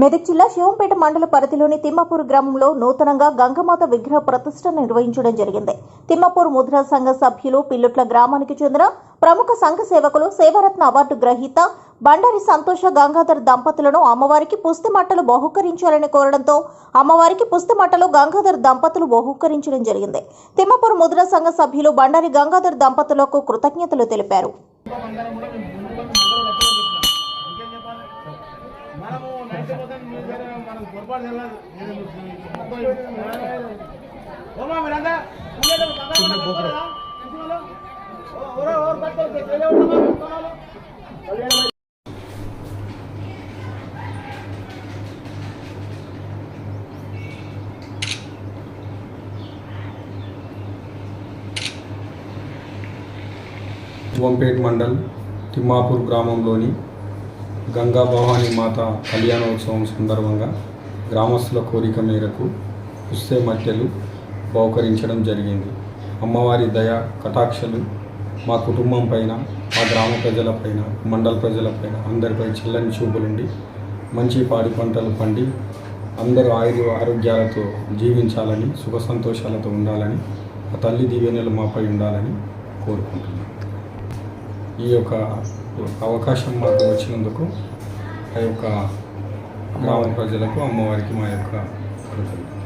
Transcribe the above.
మెదక్ జిల్లా శివంపేట మండల పరిధిలోని తిమ్మపూర్ గ్రామంలో నూతనంగా గంగమాత విగ్రహ ప్రతిష్ట నిర్వహించడం జరిగింది. తిమ్మపూర్ ముద్రా సంఘ సభ్యులు పిల్లుట్ల గ్రామానికి చెందిన ప్రముఖ సంఘ సేవకులు సేవరత్న అవార్డు గ్రహీత బండారి సంతోష గంగాధర్ దంపతులను అమ్మవారికి పుస్తమట్టలు బహుకరించాలని కోరడంతో అమ్మవారికి పుస్తమట్టలు గంగాధర్ దంపతులు బహుకరించడం జరిగింది. తిమ్మపూర్ ముద్రా సంఘ సభ్యులు బండారి గంగాధర్ దంపతులకు కృతజ్ఞతలు తెలిపారు. వంపేట్ మండల్ తిమ్మాపూర్ గ్రామంలోని గంగా భవానీ మాత కళ్యాణోత్సవం సందర్భంగా గ్రామస్తుల కోరిక మేరకు పుస్తే మట్టెలు బహుకరించడం జరిగింది. అమ్మవారి దయ కటాక్షలు మా కుటుంబం పైన మా గ్రామ ప్రజలపైన మండల ప్రజలపైన అందరిపై చల్లని చూపులుండి మంచి పాడి పంటలు పండి అందరూ ఆయుధ ఆరోగ్యాలతో జీవించాలని సుఖ సంతోషాలతో ఉండాలని ఆ తల్లి దీవెనలు మాపై ఉండాలని కోరుకుంటున్నాను ఈ యొక్క అవకాశం మాకు వచ్చినందుకు ఆ యొక్క గ్రామ ప్రజలకు అమ్మవారికి మా యొక్క కృతజ్ఞత